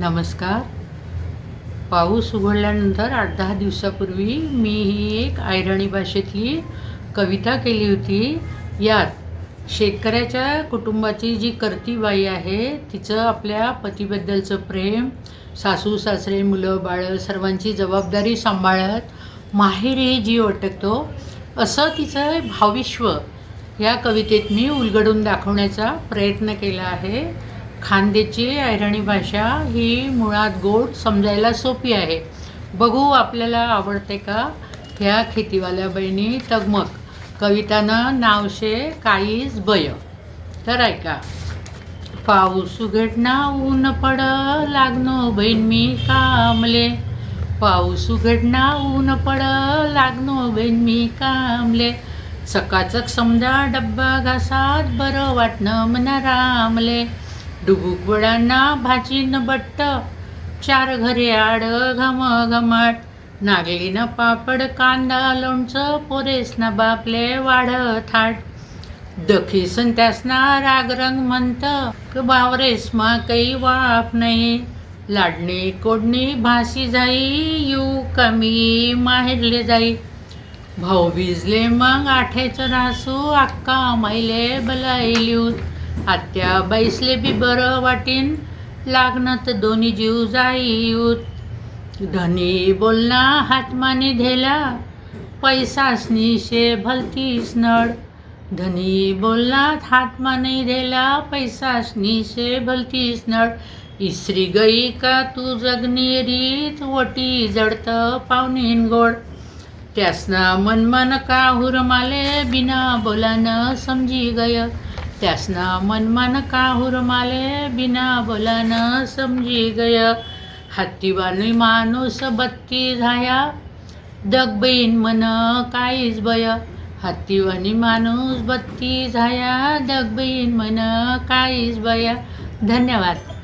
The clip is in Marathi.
नमस्कार. पाऊस उघडल्यानंतर आठ दहा दिवसापूर्वी मी ही एक आयराणी भाषेतली कविता केली होती. यात शेतकऱ्याच्या कुटुंबाची जी करती बाई आहे तिचं आपल्या पतीबद्दलचं प्रेम सासू सासरे मुलं बाळं सर्वांची जबाबदारी सांभाळत माहेरी जीव अटकतो असं तिचं भाविश्व या कवितेत मी उलगडून दाखवण्याचा प्रयत्न केला आहे. खांदेची ऐराणी भाषा ही मुळात गोड समजायला सोपी आहे. बघू आपल्याला आवडते का? ह्या खेतीवाल्या बहिणी तगमग. कवितानं नावशे काहीच बय. तर ऐका. पाऊस उघडना ऊन पड लागनो बहीण मी कामले. पाऊस उघडना ऊन पड लागनो बहीण मी कामले. चकाचक समजा डब्बा घासात बरं वाटणं मना रामले. डुबुक वडांना न बट्ट चार घरे आड घम घमट नागलीनं पापड कांदा लोणचं न बापले वाढ थाट. दखी त्यासना रागरंग म्हणत बावरेस मा काही वाफ नाही. लाडणी कोडणी भासी जाई यू कमी माहेरले जाई. भाऊ भिजले मग आठेचं रासू अक्का माईले बलाईल्यूत आत्या बैसले बी बरं वाटीन. लागणं तर दोन्ही जीव जाईत. धनी बोलना हातमाने धेला. पैसासनी शे भलतीस नड. धनी बोलनात हातमाने धेला. पैसासनी शे भलतीस नड. इसरी गई का तू जगनी रीत वटी जडत पावनीन गोड. त्यासना मनमन का हुरमाले बिना बोलानं समजी गय. त्यासना मनमान का हुरमाले बिना बोलानं समजी गय. हत्तीवानी माणूस बत्ती झाया. दगबईन मन काहीच बय. हत्तीवानी माणूस बत्ती झाया. दगबईन मन काहीच बया. धन्यवाद.